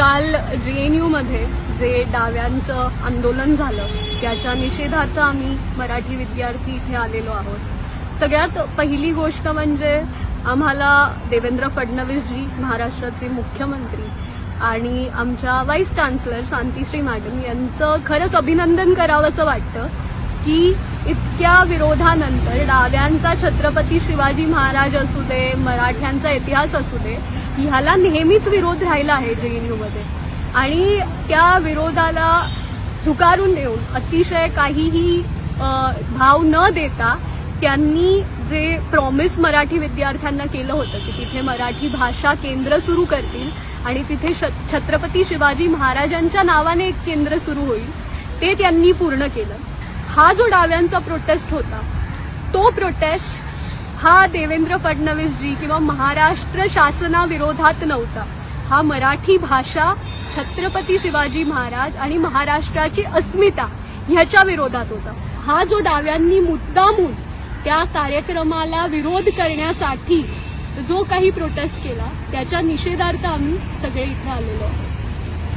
काल जे एन यूमध्ये जे डाव्यांचं आंदोलन झालं त्याच्या निषेधार्थ आम्ही मराठी विद्यार्थी इथे आलेलो आहोत. सगळ्यात पहिली गोष्ट म्हणजे आम्हाला देवेंद्र फडणवीसजी महाराष्ट्राचे मुख्यमंत्री आणि आमच्या व्हाईस चान्सलर शांतीश्री मॅडम यांचं खरंच अभिनंदन करावंसं वाटतं की इतक्या विरोधानंतर डाव्यांचा छत्रपती शिवाजी महाराज असू दे मराठ्यांचा इतिहास असू दे ह्याला नेहमीच विरोध राहिला आहे जेएनयूमध्ये आणि त्या विरोधाला झुकारून देऊन अतिशय काहीही भाव न देता त्यांनी जे प्रॉमिस मराठी विद्यार्थ्यांना केलं होतं की तिथे मराठी भाषा केंद्र सुरू करतील आणि तिथे छत्रपती शिवाजी महाराजांच्या नावाने एक केंद्र सुरू होईल ते त्यांनी पूर्ण केलं. हा जो डाव्यांचा प्रोटेस्ट होता तो प्रोटेस्ट हा देवेंद्र फडणवीसजी किंवा महाराष्ट्र शासनाविरोधात नव्हता. हा मराठी भाषा छत्रपती शिवाजी महाराज आणि महाराष्ट्राची अस्मिता ह्याच्या विरोधात होता. हा जो डाव्यांनी मुद्दामून त्या कार्यक्रमाला विरोध करण्यासाठी जो काही प्रोटेस्ट केला त्याच्या निषेधार्थ आम्ही सगळे इथे आलेलो आहोत.